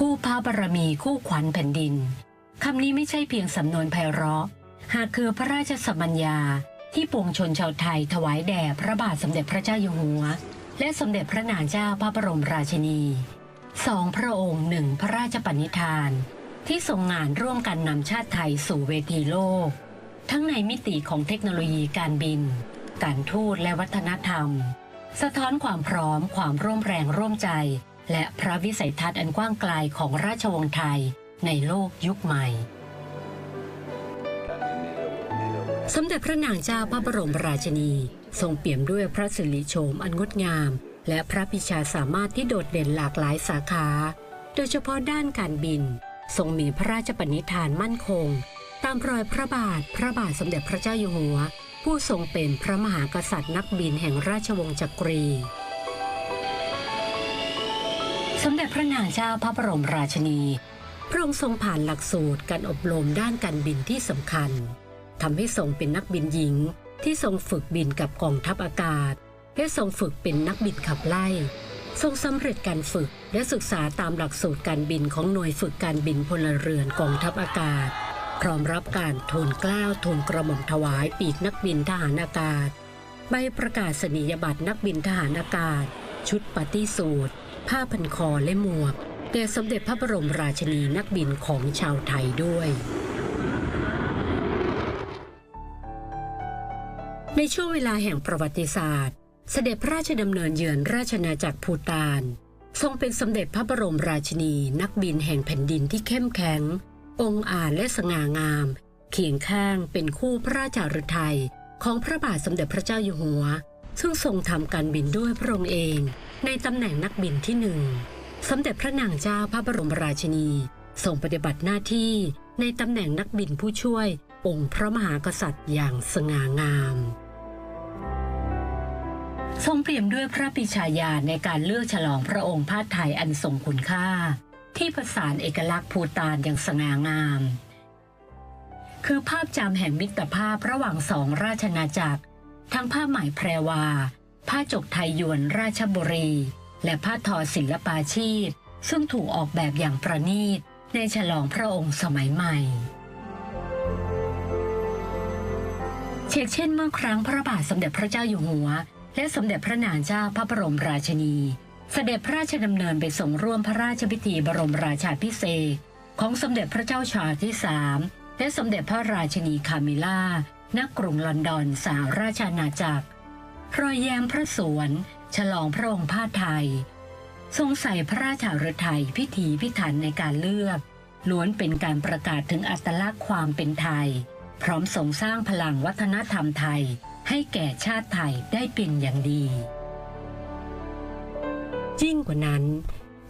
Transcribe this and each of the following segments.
คู่พระบารมีคู่ขวัญแผ่นดินคำนี้ไม่ใช่เพียงสำนวนไพเราะ หากคือพระราชสมัญญาที่ปวงชนชาวไทยถวายแด่พระบาทสมเด็จพระเจ้าอยู่หัว และสมเด็จพระนางเจ้าพระบรมราชินีสองพระองค์หนึ่งพระราชปณิธาน ที่ทรงงานร่วมกันนำชาติไทยสู่เวทีโลก ทั้งในมิติของเทคโนโลยีการบิน การทูตและวัฒนธรรม สะท้อนความพร้อมความร่วมแรงร่วมใจ และพระวิสัยทัศน์อันกว้างไกลของราชวงศ์ไทยในโลกยุคใหม่ สมเด็จพระนางเจ้าพระบรมราชินี ทรงเปี่ยมด้วยพระสิริโฉมอันงดงาม และพระปิชาสามารถที่โดดเด่นหลากหลายสาขา โดยเฉพาะด้านการบิน ทรงมีพระราชปณิธานมั่นคง ตามรอยพระบาทพระบาทสมเด็จพระเจ้าอยู่หัว ผู้ทรงเป็นพระมหากษัตริย์นักบินแห่งราชวงศ์จักรี สมเด็จพระนางเจ้าพระบรมราชินี พระองค์ทรงผ่านหลักสูตรการอบรมด้านการบินที่สำคัญทำให้ทรงเป็นนักบินหญิง ที่ทรงฝึกบินกับกองทัพอากาศ และทรงฝึกเป็นนักบินขับไล่ ทรงสำเร็จการฝึกและศึกษาตามหลักสูตรการบินของหน่วยฝึกการบินพลเรือนกองทัพอากาศ พร้อมรับการทูลเกล้าทูลกระหม่อมถวายปีกนักบินทหารอากาศ ใบประกาศนียบัตรนักบินทหารอากาศ ชุดปฏิสูตร ผ้าพันคอและหมวกแด่สมเด็จพระบรมราชินีนักบินของชาวไทยด้วย ในช่วงเวลาแห่งประวัติศาสตร์ เสด็จพระราชดำเนินเยือนราชนาจักรภูตาน ทรงเป็นสมเด็จพระบรมราชินีนักบินแห่งแผ่นดินที่เข้มแข็ง องค์อาจและสง่างาม เคียงข้างเป็นคู่พระราชาฤทัยของพระบาทสมเด็จพระเจ้าอยู่หัว ซึ่งทรงทำการบินด้วยพระองค์เอง ในตำแหน่งนักบินที่หนึ่งสมเด็จพระนางเจ้าพระบรมราชินีทรงปฏิบัติหน้าที่ในตำแหน่งนักบินผู้ช่วย องค์พระมหากษัตริย์อย่างสง่างาม ทรงเปี่ยมด้วยพระปิชาญาณในการเลือกฉลองพระองค์ผ้าไทยอันทรงคุณค่า ที่ผสานเอกลักษณ์ภูตานอย่างสง่างาม คือภาพจำแห่งมิตรภาพระหว่างสองราชนาจักร ทั้งผ้าไหมแพรวา ผ้าจกไทยยวนราชบุรี และผ้าทอศิลปาชีพ ซึ่งถูกออกแบบอย่างประณีตในฉลองพระองค์สมัยใหม่ เช่นเช่นเมื่อครั้งพระบาทสมเด็จพระเจ้าอยู่หัว และสมเด็จพระนางเจ้าพระบรมราชินี เสด็จพระราชดำเนินไปส่งร่วมพระราชพิธีบรมราชาพิเศษของสมเด็จพระเจ้าชาร์ลส์ที่สามและสมเด็จพระราชินีคามิล่า ณกรุงลอนดอนสหราชอาณาจักร รอยแย้มพระสวน ฉลองพระองค์ผ้าไทย ทรงใส่พระราชาฤทัยพิถีพิถันในการเลือก ล้วนเป็นการประกาศถึงอัตลักษณ์ความเป็นไทย พร้อมส่งสร้างพลังวัฒนธรรมไทย ให้แก่ชาติไทยได้เป็นอย่างดียิ่งกว่านั้น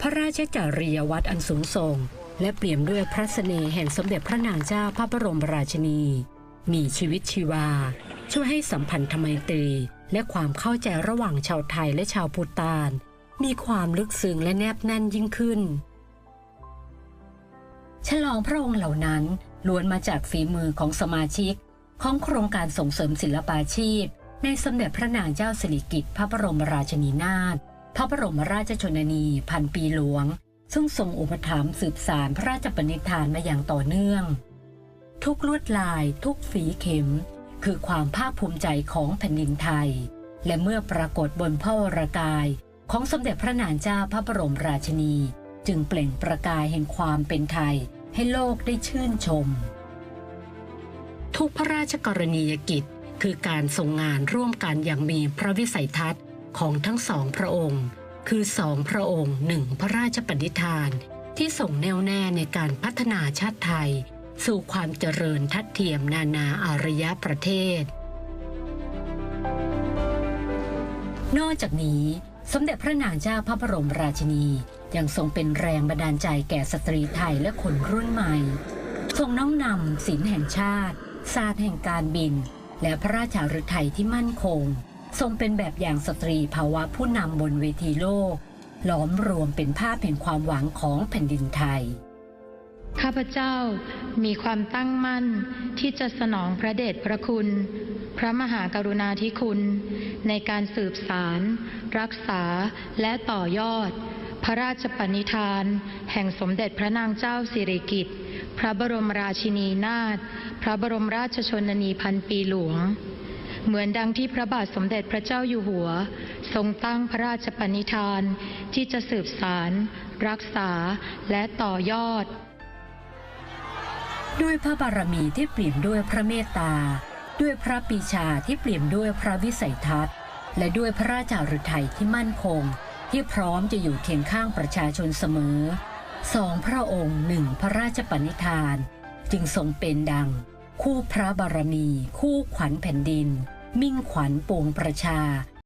พระราชจริยวัตรอันสูงส่ง และเปี่ยมด้วยพระเสน่ห์แห่งสมเด็จพระนางเจ้าพระบรมราชินี มีชีวิตชีวา ช่วยให้สัมพันธไมตรี และความเข้าใจระหว่างชาวไทยและชาวพูตาน มีความลึกซึ้งและแนบแน่นยิ่งขึ้น ฉลองพระองค์เหล่านั้นล้วนมาจากฝีมือของสมาชิก ของโครงการส่งเสริมศิลปาชีพ ในสมเด็จพระนางเจ้าสิริกิติ์พระบรมราชินีนาถพระบรมราชชนนีพันปีหลวง ซึ่งทรงอุปถัมภ์สืบสารพระราชปณิธานมาอย่างต่อเนื่อง ทุกลวดลายทุกฝีเข็ม คือความภาคภูมิใจของแผ่นดินไทย และเมื่อปรากฏบนพระวรากายของสมเด็จพระนางเจ้าพระบรมราชินี จึงเปล่งประกายแห่งความเป็นไทยให้โลกได้ชื่นชม ทุกพระราชกรณียกิจคือการทรงงานร่วมกันอย่างมีพระวิสัยทัศน์ของทั้งสองพระองค์ คือสองพระองค์หนึ่งพระราชปณิธาน ที่ส่งแน่วแน่ในการพัฒนาชาติไทย สู่ความเจริญทัดเทียมนานาอารยประเทศ นอกจากนี้ สมเด็จพระนางเจ้าพระบรมราชินี ยังทรงเป็นแรงบันดาลใจแก่สตรีไทยและคนรุ่นใหม่ ทรงน้อมนำศีลแห่งชาติศาสตร์แห่งการบิน และพระราชาฤทัยที่มั่นคง ทรงเป็นแบบอย่างสตรีภาวะผู้นำบนเวทีโลก หลอมรวมเป็นภาพแห่งความหวังของแผ่นดินไทย ข้าพเจ้ามีความตั้งมั่นที่จะสนองพระเดชพระคุณ พระมหากรุณาธิคุณ ในการสืบสาร รักษาและต่อยอด พระราชปณิธาน แห่งสมเด็จพระนางเจ้าสิริกิติ์พระบรมราชินีนาถพระบรมราชชนนีพันปีหลวง เหมือนดังที่พระบาทสมเด็จพระเจ้าอยู่หัว ทรงตั้งพระราชปณิธานที่จะสืบสาร รักษาและต่อยอด ด้วยพระบารมีที่เปลี่ยนด้วยพระเมตตา ด้วยพระปีชาที่เปลี่ยนด้วยพระวิสัยทัศน์ และด้วยพระราชาฤทัยที่มั่นคง ที่พร้อมจะอยู่เคียงข้างประชาชนเสมอสองพระองค์หนึ่งพระราชปณิธาน จึงทรงเป็นดัง คู่พระบารมี คู่ขวัญแผ่นดิน มิ่งขวัญปวงประชา